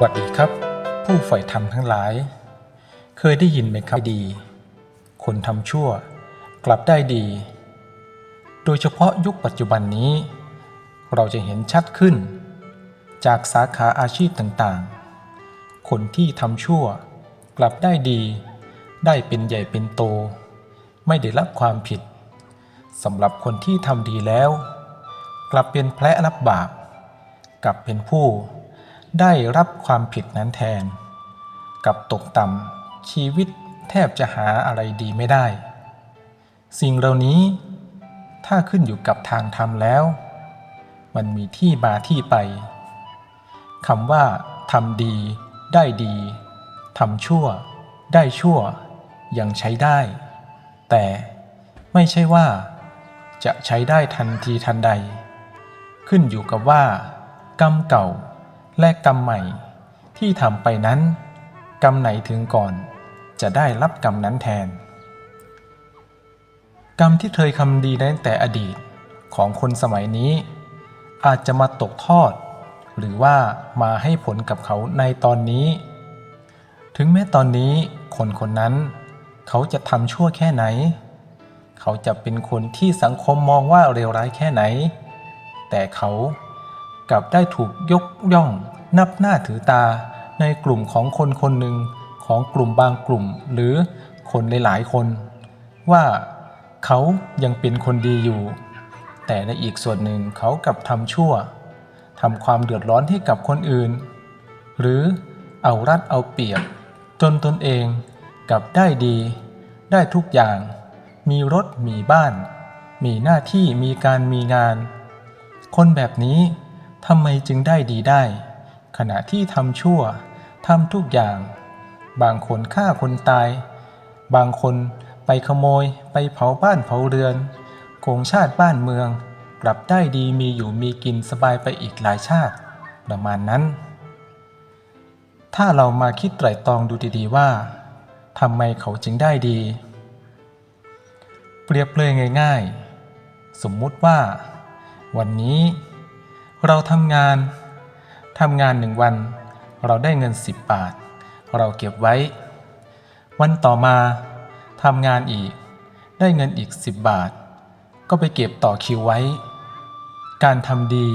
สวัสดีครับ ผู้ฝ่ายธรรมทั้งหลาย เคยได้ยินไหมครับดี คนทำชั่ว กลับได้ดี โดยเฉพาะยุคปัจจุบันนี้ เราจะเห็นชัดขึ้น จากสาขาอาชีพต่างๆ คนที่ทำชั่ว กลับได้ดี ได้เป็นใหญ่เป็นโต ไม่ได้รับความผิดสำหรับคนที่ทำดีแล้ว กลับเป็นแพะรับบาปกลับเป็นผู้ ได้รับความผิดนั้นแทน กับตกต่ำชีวิตแทบจะหาอะไรดีไม่ได้ สิ่งเหล่านี้ถ้าขึ้นอยู่กับทางธรรมแล้ว มันมีที่มาที่ไปคำว่าทำดีได้ดีทำชั่ว ได้ชั่ว ยังใช้ได้ แต่ไม่ใช่ว่า จะใช้ได้ทันทีทันใด ขึ้นอยู่กับว่ากรรมเก่า และกรรมใหม่ที่ทำไปนั้น กรรมไหนถึงก่อนจะได้รับกรรมนั้นแทน กรรมที่เคยทำดีในตั้งแต่อดีตของคนสมัยนี้ อาจจะมาตกทอด หรือว่ามาให้ผลกับเขาในตอนนี้ ถึงแม้ตอนนี้คนคนนั้น เขาจะทำชั่วแค่ไหน เขาจะเป็นคนที่สังคมมองว่าเลวร้ายแค่ไหน แต่เขา กลับได้ถูกยกย่อง นับหน้าถือตา ในกลุ่มของคนคนหนึ่งของกลุ่มบางกลุ่มหรือคนหลายๆคน ว่าเขายังเป็นคนดีอยู่ แต่ในอีกส่วนหนึ่งเขากลับทำชั่วทำความเดือดร้อนให้กับคนอื่น หรือเอารัดเอาเปรียบ จนตนเองกลับได้ดี ได้ทุกอย่าง มีรถมีบ้าน มีหน้าที่มีการมีงาน คนแบบนี้ ทำไมจึงได้ดีได้ ขณะที่ทำชั่วทำทุกอย่าง บางคนฆ่าคนตาย บางคนไปขโมยไปเผาบ้านเผาเรือน โกงชาติบ้านเมือง กลับได้ดีมีอยู่มีกินสบายไปอีกหลายชาติ ประมาณนั้น ถ้าเรามาคิดไตร่ตรองดูดีๆว่าทำไมเขาจึงได้ดี เปรียบเลยง่าย ๆ สมมุติว่า วันนี้ เราทำงาน ทำงานหนึ่งวัน เราได้เงิน 10 บาท เราเก็บไว้ วันต่อมาทำงานอีก ได้เงินอีก 10 บาท ก็ไปเก็บต่อคิวไว้ การทำดี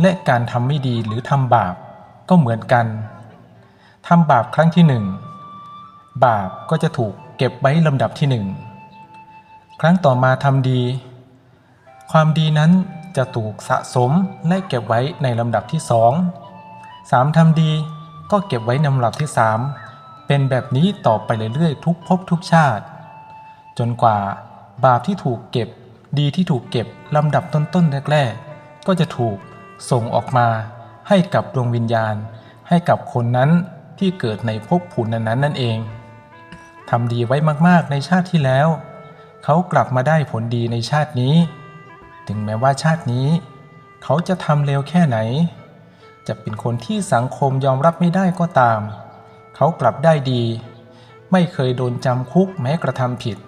และการทำไม่ดีหรือทำบาปก็เหมือนกันทำบาปครั้งที่หนึ่งบาปก็จะถูกเก็บไว้ลำดับที่หนึ่งครั้งต่อมาทำดี ความดีนั้น จะถูกสะสมและเก็บไว้ในลำดับที่สองสามทำดีก็เก็บไว้ในลำดับที่สามเป็นแบบนี้ต่อไปเรื่อยๆทุกภพทุกชาติ จนกว่าบาปที่ถูกเก็บ ดีที่ถูกเก็บลำดับต้นๆแรกๆ ก็จะถูกส่งออกมาให้กับดวงวิญญาณ ให้กับคนนั้นที่เกิดในภพภูมินั้นๆนั่นเองทำดีไว้มากๆในชาติที่แล้ว เขากลับมาได้ผลดีในชาตินี้ ถึงแม้ว่าชาตินี้ เขาจะทำเร็วแค่ไหน จะเป็นคนที่สังคมยอมรับไม่ได้ก็ตาม เขากลับได้ดี ไม่เคยโดนจำคุกแม้กระทำผิด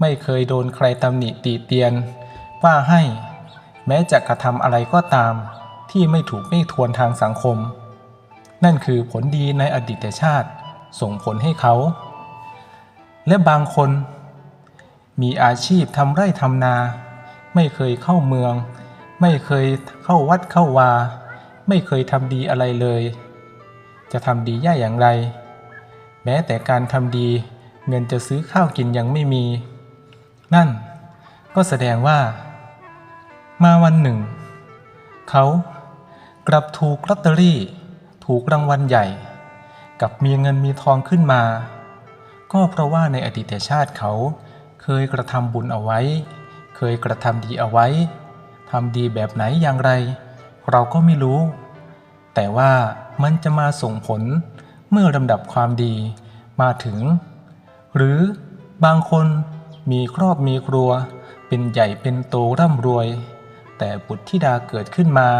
ไม่เคยโดนใครตำหนิตีเตียน ว่าให้แม้จะกระทำอะไรก็ตาม ที่ไม่ถูกไม่ทวนทางสังคม นั่นคือผลดีในอดีตชาติส่งผลให้เขา และบางคน มีอาชีพทำไร่ทำนา ไม่เคยเข้าเมือง ไม่เคยเข้าวัดเข้าวา ไม่เคยทำดีอะไรเลย จะทำดีย่าอย่างไร แม้แต่การทำดีเงินจะซื้อข้าวกินยังไม่มี นั่นก็แสดงว่า มาวันหนึ่ง เขากลับถูกลอตเตอรี่ถูกรางวัลใหญ่ กับมีเงินมีทองขึ้นมา ก็เพราะว่าในอดีตชาติเขาเคยกระทำบุญเอาไว้ เคยกระทำดีเอาไว้ทำดีแบบไหนอย่างไร เราก็ไม่รู้ แต่ว่ามันจะมาส่งผลเมื่อลำดับความดีมาถึง หรือบางคนมีครอบมีครัว เป็นใหญ่เป็นโตร่ำรวย แต่บุตรธิดาเกิดขึ้นมา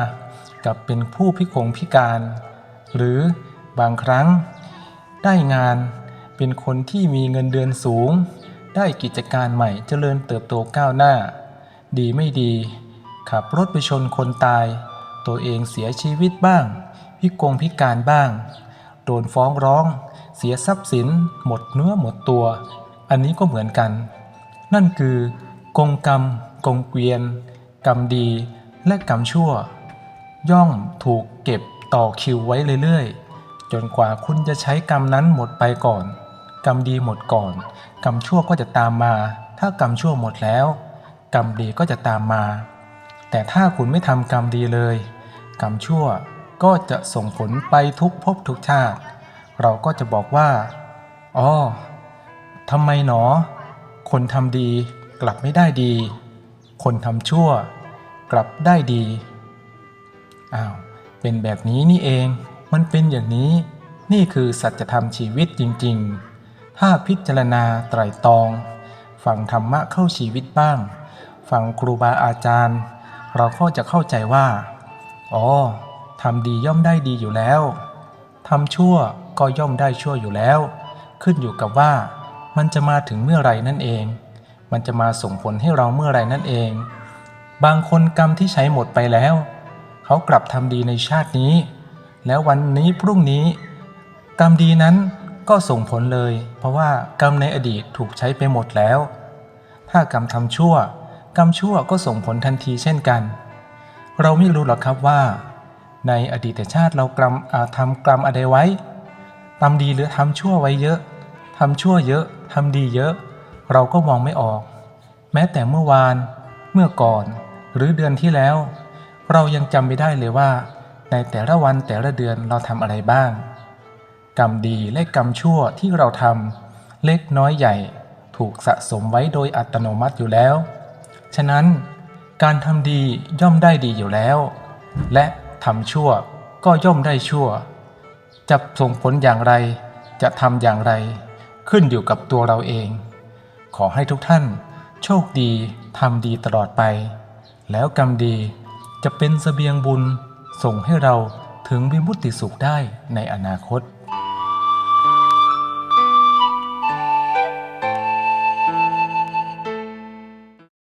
กับเป็นผู้พิกงพิการ หรือบางครั้ง ได้งานเป็นคนที่มีเงินเดือนสูง ได้กิจการใหม่เจริญเติบโตก้าวหน้า ดีไม่ดี ขับรถไปชนคนตาย ตัวเองเสียชีวิตบ้างพิพิกงพิการบ้าง โดนฟ้องร้อง เสียทรัพย์สิน หมดเนื้อหมดตัว อันนี้ก็เหมือนกัน นั่นคือกงกรรม กงเกวียน กรรมดี และกรรมชั่ว ย่อมถูกเก็บต่อคิวไว้เรื่อยๆ จนกว่าคุณจะใช้กรรมนั้นหมดไปก่อน กรรมดีหมดก่อน กรรมชั่วก็จะตามมา ถ้ากรรมชั่วหมดแล้ว กรรมดีก็จะตามมา แต่ถ้าคุณไม่ทำกรรมดีเลย กรรมชั่วก็จะส่งผลไปทุกภพทุกชาติ เราก็จะบอกว่าอ๋อทำไมหนอ คนทำดีกลับไม่ได้ดี คนทำชั่ว กลับได้ดีอ้าวเป็นแบบนี้นี่เอง มันเป็นอย่างนี้ นี่คือสัจธรรมชีวิตจริง ๆ ถ้าพิจารณาไตรตรอง ฟังธรรมะเข้าชีวิตบ้าง ฟังครูบาอาจารย์ เราก็จะเข้าใจว่า อ๋อทำดีย่อมได้ดีอยู่แล้วทำชั่วก็ย่อมได้ชั่วอยู่แล้ว ขึ้นอยู่กับว่า มันจะมาถึงเมื่อไหรนั่นเอง มันจะมาส่งผลให้เราเมื่อไหรนั่นเอง บางคนกรรมที่ใช้หมดไปแล้ว เขากลับทำดีในชาตินี้ แล้ววันนี้พรุ่งนี้ กรรมดีนั้น ก็ส่งผลเลย เพราะว่ากรรมในอดีตถูกใช้ไปหมดแล้ว ถ้ากรรมทำชั่ว กรรมชั่วก็ส่งผลทันทีเช่นกัน เราไม่รู้หรอกครับว่า ในอดีตชาติเรากรรมทำกรรมอะไรไว้ทำดีหรือทำชั่วไว้เยอะทำชั่วเยอะทำดีเยอะ เราก็มองไม่ออก แม้แต่เมื่อวาน เมื่อก่อน หรือเดือนที่แล้ว เรายังจำไม่ได้เลยว่า ในแต่ละวันแต่ละเดือนเราทำอะไรบ้าง กรรมดีและกรรมชั่วที่เราทำเล็กน้อยใหญ่ถูกสะสมไว้โดยอัตโนมัติอยู่แล้ว ฉะนั้นการทำดีย่อมได้ดีอยู่แล้ว และทำชั่วก็ย่อมได้ชั่ว จะส่งผลอย่างไร จะทำอย่างไร ขึ้นอยู่กับตัวเราเอง ขอให้ทุกท่าน โชคดีทำดีตลอดไป แล้วกรรมดีจะเป็นเสบียงบุญส่งให้เราถึงวิมุตติสุขได้ในอนาคต